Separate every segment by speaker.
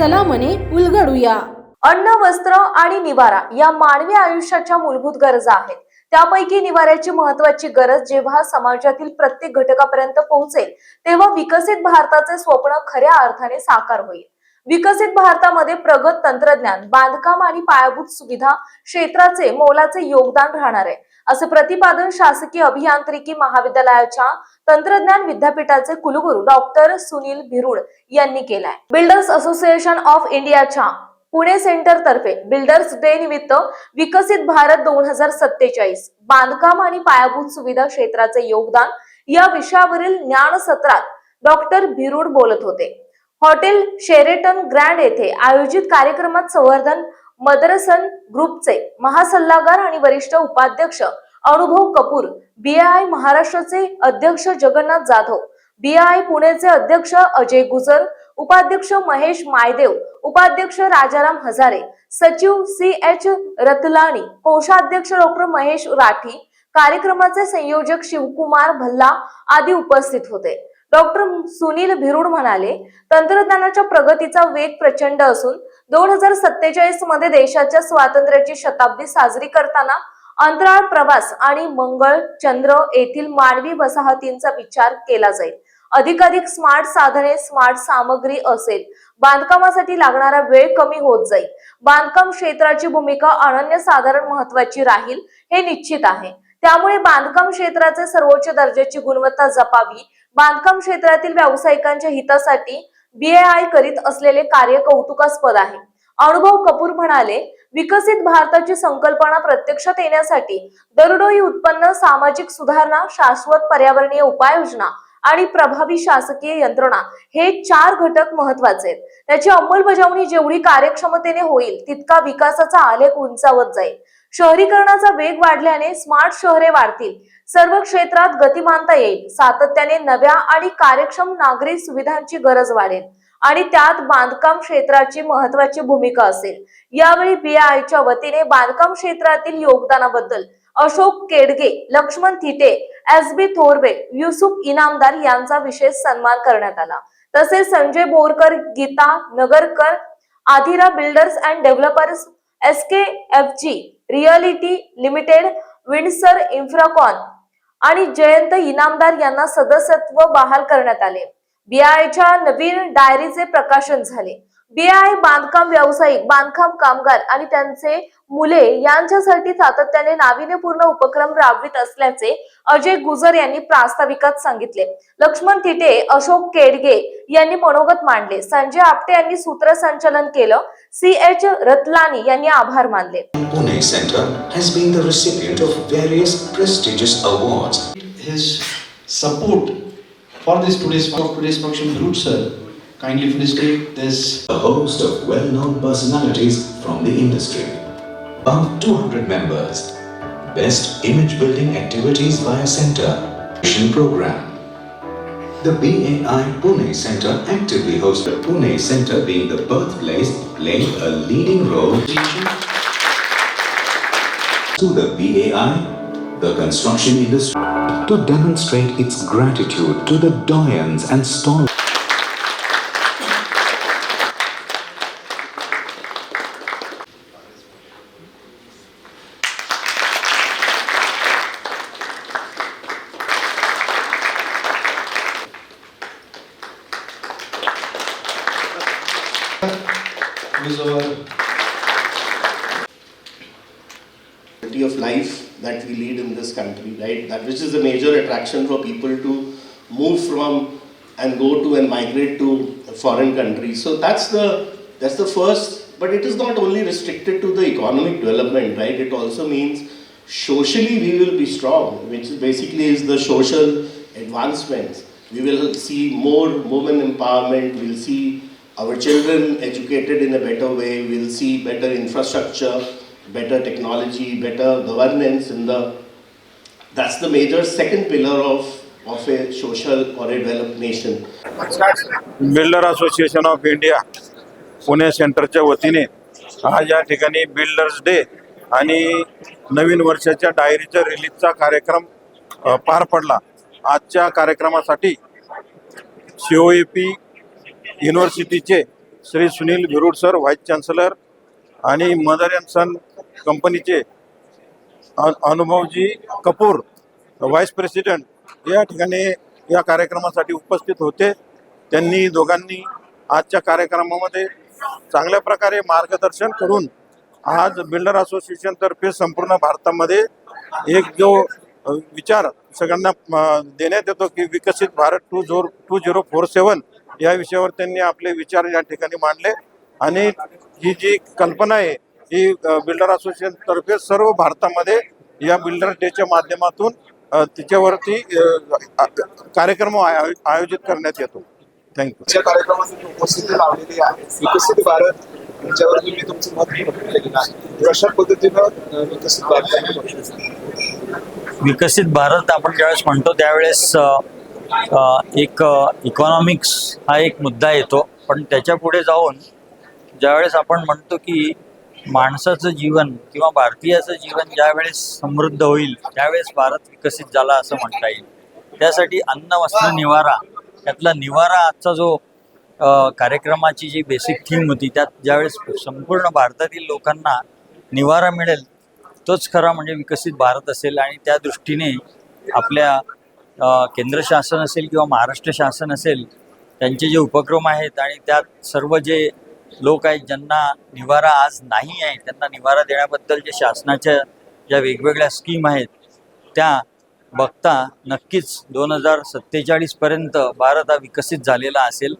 Speaker 1: चला मने उलगडूया.
Speaker 2: अन्न वस्त्र आणि निवारा या मानवी आयुष्याच्या मूलभूत गरजा आहेत. त्यापैकी निवाऱ्याची महत्वाची गरज जेव्हा समाजातील प्रत्येक घटकापर्यंत पोहोचेल तेव्हा विकसित भारताचे स्वप्न खऱ्या अर्थाने साकार होईल. विकसित भारतामध्ये प्रगत तंत्रज्ञान बांधकाम आणि पायाभूत सुविधा क्षेत्राचे मोलाचे योगदान राहणार आहे. असं प्रतिपादन शासकीय अभियांत्रिकी महाविद्यालयाच्या तंत्रज्ञान विद्यापीठाचे कुलगुरू डॉक्टर सुनील भिरुड यांनी केलाय. बिल्डर्स असोसिएशन ऑफ इंडियाच्या पुणे सेंटर तर्फे बिल्डर्स डे निमित्त विकसित भारत दोन हजार सत्तेचाळीस बांधकाम आणि पायाभूत सुविधा क्षेत्राचे योगदान या विषयावरील ज्ञान सत्रात डॉक्टर भिरुड बोलत होते. हॉटेल शेरेटन ग्रँड येथे आयोजित कार्यक्रमात संवर्धन मदरसन ग्रुपचे महासल्लागार आणि वरिष्ठ उपाध्यक्ष अनुभव कपूर बीआय महाराष्ट्राचे अध्यक्ष जगन्नाथ जाधव बीआय पुणेचे अध्यक्ष अजय गुजर उपाध्यक्ष महेश मायदेव उपाध्यक्ष राजाराम हजारे सचिव सी एच रतलाणी कोषाध्यक्ष डॉक्टर महेश राठी कार्यक्रमाचे संयोजक शिवकुमार भल्ला आदी उपस्थित होते. डॉक्टर सुनील भिरुड म्हणाले तंत्रज्ञानाच्या प्रगतीचा वेग प्रचंड असून दोन हजार सत्तेचाळीसमध्ये देशाच्या स्वातंत्र्याची शताब्दी साजरी करताना अंतराळ प्रवास आणि मंगळ चंद्र येथील मानवी वसाहतींचा विचार केला जाईल. अधिकाधिक स्मार्ट साधने स्मार्ट सामग्री असेल. बांधकामासाठी लागणारा वेळ कमी होत जाईल. बांधकाम क्षेत्राची भूमिका अनन्यसाधारण महत्वाची राहील हे निश्चित आहे. त्यामुळे बांधकाम क्षेत्राचे सर्वोच्च दर्जाची गुणवत्ता जपावी. बांधकाम क्षेत्रातील व्यावसायिकांच्या हितासाठी बीएआय करीत असलेले कार्य कौतुकास्पद आहे. अनुभव कपूर म्हणाले विकसित भारताची संकल्पना प्रत्यक्षात येण्यासाठी दरडोई उत्पन्न सामाजिक सुधारणा शाश्वत पर्यावरणीय उपाययोजना आणि प्रभावी शासकीय यंत्रणा हे चार घटक महत्त्वाचे आहेत. त्याची अंमलबजावणी जेवढी कार्यक्षमतेने होईल तितका विकासाचा आलेख उंचावत जाईल. शहरीकरणाचा वेग वाढल्याने स्मार्ट शहरे वाढतील. सर्व क्षेत्रात गतिमानता येईल. सातत्याने नव्या आणि कार्यक्षम नागरी सुविधांची गरज वाढेल आणि त्यात बांधकाम क्षेत्राची महत्वाची भूमिका असेल. यावेळी बीआयच्या वतीने बांधकाम क्षेत्रातील योगदानाबद्दल अशोक केडगे लक्ष्मण थिटे एस बी थोरबे युसुफ इनामदार यांचा विशेष सन्मान करण्यात आला. तसेच Sanjay Borkar Geeta Nagarkar Aadhira builders and developers S K F G reality limited Windsor Infracon आणि जयंत इनामदार यांना सदस्यत्व बहाल करण्यात आले. बीआयच्या नवीन डायरीचे प्रकाशन झाले. बीआय बांधकाम व्यावसायिक बांधकाम कामगार आणि त्यांचे मुले यांच्यासाठी सातत्याने नाविन्यपूर्ण उपक्रम राबवित असल्याचे अजय गुजर यांनी प्रास्ताविकात सांगितले. लक्ष्मण थिटे अशोक केडगे यांनी मनोगत मांडले. संजय आपटे यांनी सूत्रसंचालन केलं. सी एच रतलानी यांनी आभार मानले.
Speaker 3: for this today's of today's function root sir kindly facilitate this
Speaker 4: A host of well-known personalities from the industry. About 200 members. Best image building activities by a center. Mission program. The BAI Pune Center actively hosts the Pune Center being the birthplace playing a leading role to the BAI, the construction industry, to demonstrate its gratitude to the doyens and stall.
Speaker 5: Quality of life that we lead in this country, right? That which is a major attraction for people to move from and go to and migrate to foreign countries. So that's the that's the first, but it is not only restricted to the economic development, right? It also means socially we will be strong, which basically is the social advancements. We will see more women empowerment. We'll see our children educated in a better way. will see better infrastructure, better technology, better governance in the. That's the major second pillar of of a social or a developed nation.
Speaker 6: Builder association of India Pune सेंटरच्या वतीने आज या ठिकाणी builders day आणि नवीन वर्षाच्या डायरीच्या रिलीजचा कार्यक्रम अ, पार पडला आजच्या कार्यक्रमासाठी C O A P युनिव्हर्सिटीचे Shri Sunil Bhirud sir vice chancellor आणि मदर अँड सन कंपनीचे अनुभवजी कपूर व्हाईस प्रेसिडेंट या ठिकाणी या कार्यक्रमासाठी उपस्थित होते. त्यांनी दोघांनी आजच्या कार्यक्रमामध्ये चांगल्या प्रकारे मार्गदर्शन करून आज बिल्डर असोसिएशनतर्फे संपूर्ण भारतामध्ये एक जो विचार सगळ्यांना देण्यात येतो की विकसित Bharat two zero two zero four seven या विषयावर त्यांनी आपले विचार या ठिकाणी मांडले. आणि ही जी कल्पना आहे ही बिल्डर असोसिएशन तर्फे सर्व भारतामध्ये या बिल्डर डेच्या माध्यमातून तिच्यावरती कार्यक्रम आयो- आयोजित करण्यात येतो. थँक्यू
Speaker 1: आजच्या कार्यक्रमासाठी उपस्थिती लावलेली आहे. विकसित भारत याच्यावर तुम्ही तुमचं मत व्यक्त केलेलं आहे. कशा पद्धतीनं विकसित भारत
Speaker 7: विकसित भारत आपण ज्यावेळेस म्हणतो त्यावेळेस एक इकॉनॉमिक्स हा एक मुद्दा येतो. पण त्याच्या पुढे जाऊन ज्यावेळेस आपण म्हणतो की माणसाचं जीवन किंवा भारतीयाचं जीवन ज्यावेळेस समृद्ध होईल त्यावेळेस भारत विकसित झाला असं म्हणता येईल. त्यासाठी अन्न वस्त्र निवारा त्यातला निवारा आजचा जो कार्यक्रमाची जी बेसिक थीम होती त्यात ज्यावेळेस संपूर्ण भारतातील लोकांना निवारा मिळेल तोच खरा म्हणजे विकसित भारत असेल आणि त्या दृष्टीने आपल्या केंद्र शासन असेल किंवा महाराष्ट्र शासन असेल त्यांचे जे उपक्रम आहेत आणि त्यात सर्व जे लोक आहेत ज्यांना निवारा आज नाही आहे त्यांना निवारा देण्याबद्दल जे शासनाच्या ज्या वेगवेगळ्या स्कीम आहेत त्या बघता नक्कीच दोन हजार सत्तेचाळीसपर्यंत भारत हा विकसित झालेला असेल.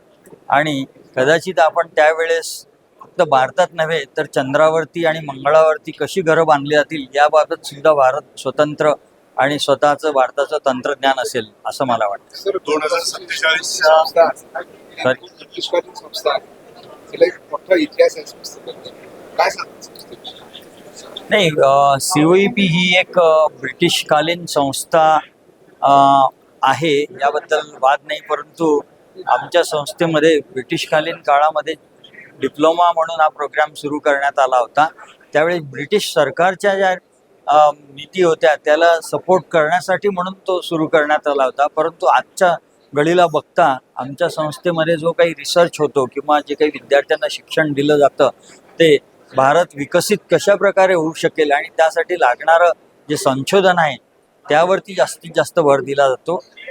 Speaker 7: आणि कदाचित आपण त्यावेळेस फक्त भारतात नव्हे तर चंद्रावरती आणि मंगळावरती कशी घरं बांधली जातील याबाबत सुद्धा भारत स्वतंत्र आणि स्वतःचं भारताचं तंत्रज्ञान असेल असं मला वाटतं.
Speaker 1: सर दोन हजार संस्थेबद्दल?
Speaker 7: नाही सी ओ ई पी ही एक ब्रिटिशकालीन संस्था आहे. याबद्दल वाद नाही परंतु आमच्या संस्थेमध्ये ब्रिटिशकालीन काळामध्ये डिप्लोमा म्हणून हा प्रोग्राम सुरू करण्यात आला होता. त्यावेळी ब्रिटिश सरकारच्या ज्या नीती होत्या त्याला सपोर्ट करण्यासाठी म्हणून तो सुरू करण्यात आला होता. परंतु आजच्या घडीला बघता आमच्या संस्थेमध्ये जो काही रिसर्च होतो किंवा जे काही विद्यार्थ्यांना शिक्षण दिलं जातं ते भारत विकसित कशा प्रकारे होऊ शकेल आणि त्यासाठी लागणारं जे संशोधन आहे त्यावरती जास्तीत जास्त भर दिला जातो.